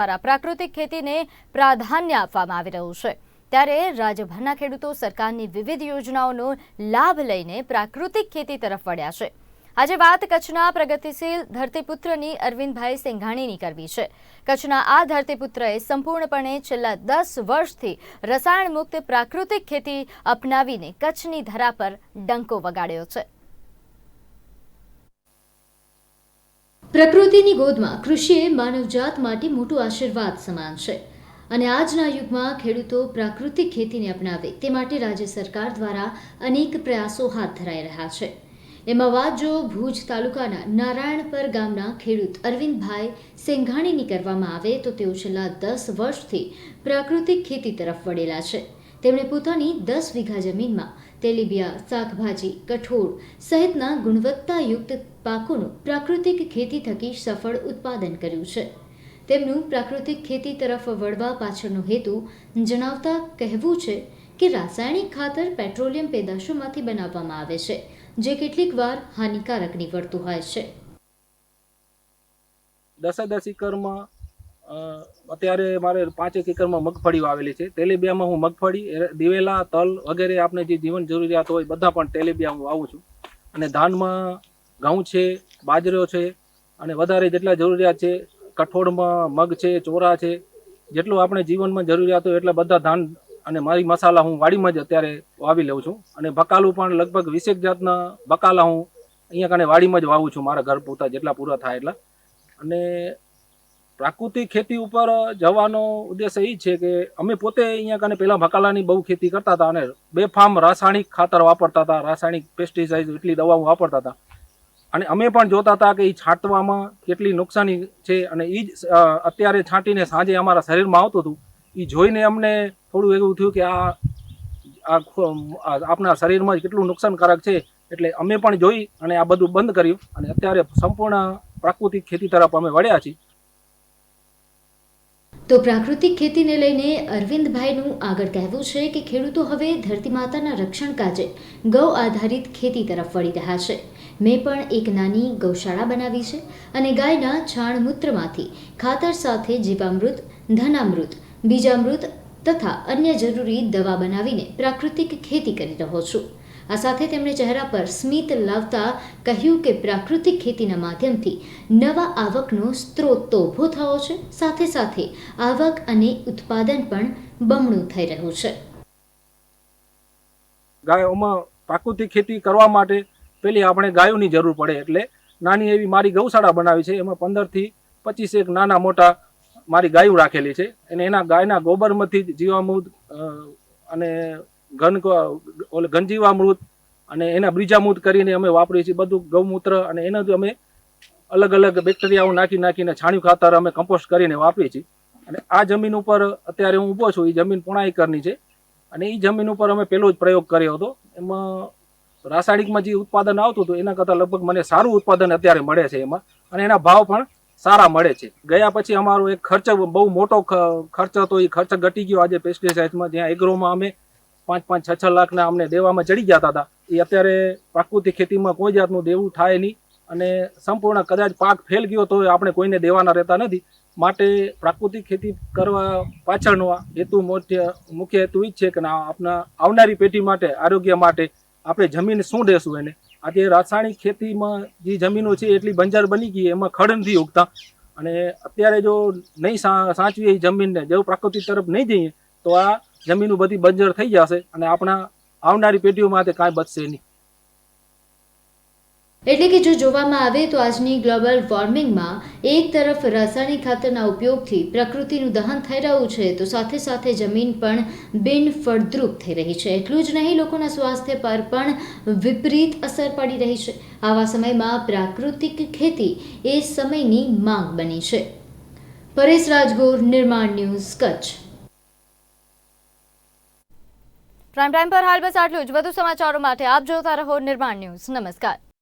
દ્વારા પ્રાકૃતિક ખેતીને પ્રાધાન્ય આપવામાં આવી રહ્યું છે. ત્યારે રાજ્યભરના ખેડૂતો સરકારની વિવિધ યોજનાઓનો લાભ લઈને પ્રાકૃતિક ખેતી તરફ વળ્યા છે. આજે વાત કચ્છના પ્રગતિશીલ ધરતીપુત્રની અરવિંદભાઈ સિંઘાણીની કરવી છે. કચ્છના આ ધરતીપુત્રએ સંપૂર્ણપણે છેલ્લા દસ વર્ષથી રસાયણ મુક્ત પ્રાકૃતિક ખેતી અપનાવીને કચ્છની ધરા પર ડંકો વગાડ્યો છે. પ્રકૃતિની ગોદમાં કૃષિએ માનવજાત માટે મોટું આશીર્વાદ સમાન છે. અને આજના યુગમાં ખેડૂતો પ્રાકૃતિક ખેતીને અપનાવે તે માટે રાજ્ય સરકાર દ્વારા અનેક પ્રયાસો હાથ ધરાઈ રહ્યા છે. એમાં વાત જો ભુજ તાલુકાના નારાયણપર ગામના ખેડૂત અરવિંદભાઈ સેંઘાણીની કરવામાં આવે તો તેઓ છેલ્લા દસ વર્ષથી પ્રાકૃતિક ખેતી તરફ વળેલા છે. તેમણે પોતાની દસ વીઘા જમીનમાં તેલીબિયા, શાકભાજી, કઠોળ સહિતના ગુણવત્તાયુક્ત પાકોનું પ્રાકૃતિક ખેતી થકી સફળ ઉત્પાદન કર્યું છે. તેમનું પ્રાકૃતિક ખેતી તરફ વળવા પાછળનો હેતુ જણાવતા કહેવું છે કે રાસાયણિક ખાતર પેટ્રોલિયમ પેદાશોમાંથી બનાવવામાં આવે છે, જે કેટલીક વાર હાનિકારક નીવડતું હોય છે. દસે દસ એકરમાં અત્યારે મારે પાંચેક એકરમાં મગફળી વાવેલી છે. તેલીબિયામાં હું મગફળી દિવેલા, તલ વગેરે આપણે જે જીવન જરૂરિયાત હોય બધા પણ તેલીબિયા હું વાવું છું. અને ધાનમાં ઘઉં છે, બાજરો છે અને વધારે જેટલા જરૂરિયાત છે, કઠોળમાં મગ છે, ચોરા છે, જેટલું આપણે જીવનમાં જરૂરિયાત હોય એટલા બધા ધાન અને મારી મસાલા હું વાડીમાં જ અત્યારે વાવી લઉં છું. અને બકાલું પણ લગભગ વીસેક જાતના બકાલા હું અહીંયા કણે વાડીમાં જ વાવું છું, મારા ઘર પૂરતા જેટલા પૂરા થાય એટલા. અને પ્રાકૃતિક ખેતી ઉપર જવાનો ઉદ્દેશ એ છે કે અમે પોતે અહીંયા કને પહેલાં મકાલાની બહુ ખેતી કરતા હતા અને બે ફાર્મ રાસાયણિક ખાતર વાપરતા હતા, રાસાયણિક પેસ્ટિસાઇડ એટલી દવાઓ વાપરતા હતા. અને અમે પણ જોતા હતા કે એ છાંટવામાં કેટલી નુકસાની છે અને એ જ અત્યારે છાંટીને સાંજે અમારા શરીરમાં આવતું હતું. એ જોઈને અમને થોડું એવું થયું કે આ આપના શરીરમાં જ કેટલું નુકસાનકારક છે એટલે અમે પણ જોઈ અને આ બધું બંધ કર્યું અને અત્યારે સંપૂર્ણ પ્રાકૃતિક ખેતી તરફ અમે વળ્યા છીએ. તો પ્રાકૃતિક ખેતીને લઈને અરવિંદભાઈનું આગળ કહેવું છે કે ખેડૂતો હવે ધરતી માતાના રક્ષણ કાજે ગૌ આધારિત ખેતી તરફ વળી રહ્યા છે. મેં પણ એક નાની ગૌશાળા બનાવી છે અને ગાયના છાણ મૂત્રમાંથી ખાતર સાથે જીવામૃત, ધનામૃત, બીજામૃત તથા અન્ય જરૂરી દવા બનાવીને પ્રાકૃતિક ખેતી કરી રહ્યો છું. આ સાથે તેમણે ચહેરા પર સ્મિત લાવતા કહ્યું કે પ્રાકૃતિક ખેતીના માધ્યમથી નવા આવકનો સ્ત્રોત તો ઊભો થયો છે, સાથે સાથે આવક અને ઉત્પાદન પણ બમણું થઈ રહ્યું છે. ગાયોમાં પ્રાકૃતિક ખેતી કરવા માટે પેલી આપણે ગાયોની જરૂર પડે એટલે નાની એવી મારી ગૌશાળા બનાવી છે, એમાં પંદરથી પચીસ એક નાના મોટા મારી ગાયો રાખેલી છે. અને એના ગાયના ગોબરમાંથી જ જીવામૃત અને ઘન ઓલે ઘનજીવામૃત અને એના બ્રીજામૃત કરીને અમે વાપરીએ છીએ. બધું ગૌમૂત્ર અને એના અમે અલગ અલગ બેક્ટેરિયાઓ નાખી નાખીને છાણિયું ખાતર અમે કમ્પોસ્ટ કરીને વાપરીએ છીએ. અને આ જમીન ઉપર અત્યારે હું ઊભો છું. એ જમીન પોણા એકરની છે. અને એ જમીન ઉપર અમે પહેલો જ પ્રયોગ કર્યો હતો. એમાં રાસાયણિકમાં જે ઉત્પાદન આવતું હતું, એના કરતાં લગભગ મને સારું ઉત્પાદન અત્યારે મળે છે એમાં. અને એના ભાવ પણ સારા મળે છે. ગયા પછી અમારો એક ખર્ચ બહુ મોટો ખર્ચ હતો. એ ખર્ચ ઘટી ગયો. આજે પેસ્ટિસાઇડમાં જ્યાં એગ્રોમાં અમે પાંચ પાંચ છ છ લાખના અમને દેવામાં ચડી જતા હતા એ અત્યારે પ્રાકૃતિક ખેતીમાં કોઈ જાતનું દેવું થાય નહીં. અને સંપૂર્ણ કદાચ પાક ફેલ ગયો તો આપણે કોઈને દેવાના રહેતા નથી. માટે પ્રાકૃતિક ખેતી કરવા પાછળનો હેતુ મુખ્ય મુખ્ય હેતુ એ જ છે કે ના આપણા આવનારી પેઢી માટે, આરોગ્ય માટે આપણે જમીન શું દેશું એને? આજે રાસાયણિક ખેતીમાં જે જમીનો છે એટલી બંજર બની ગઈ, એમાં ખડ નથી ઉગતા. અને અત્યારે જો નહીં સાચવીએ એ જમીનને જો પ્રાકૃતિક તરફ નહીં જઈએ, તો આ જમીનો બધી બંજર થઈ જશે અને આપણા આવનારી પેઢીઓમાં તે કાંઈ બચશે નહીં. એટલે કે જો જોવામાં આવે તો આજની ગ્લોબલ વોર્મિંગમાં એક તરફ રાસાયણિક ખાતરના ઉપયોગથી પ્રકૃતિનું દહન થઈ રહ્યું છે, તો સાથે સાથે જમીન પણ બિન ફળદ્રુપ થઈ રહી છે. એટલું જ નહીં, લોકોના સ્વાસ્થ્ય પર પણ વિપરીત અસર પડી રહી છે. આવા સમયમાં પ્રાકૃતિક ખેતી એ સમયની માંગ બની છે. પરેશ રાજગોર, નિર્માણ ન્યૂઝ કચ્છ. પ્રાઇમ ટાઈમ પર હાલ બસ આટલું જ. વધુ સમાચારો માટે આપ જોતા રહો નિર્માણ ન્યૂઝ. નમસ્કાર.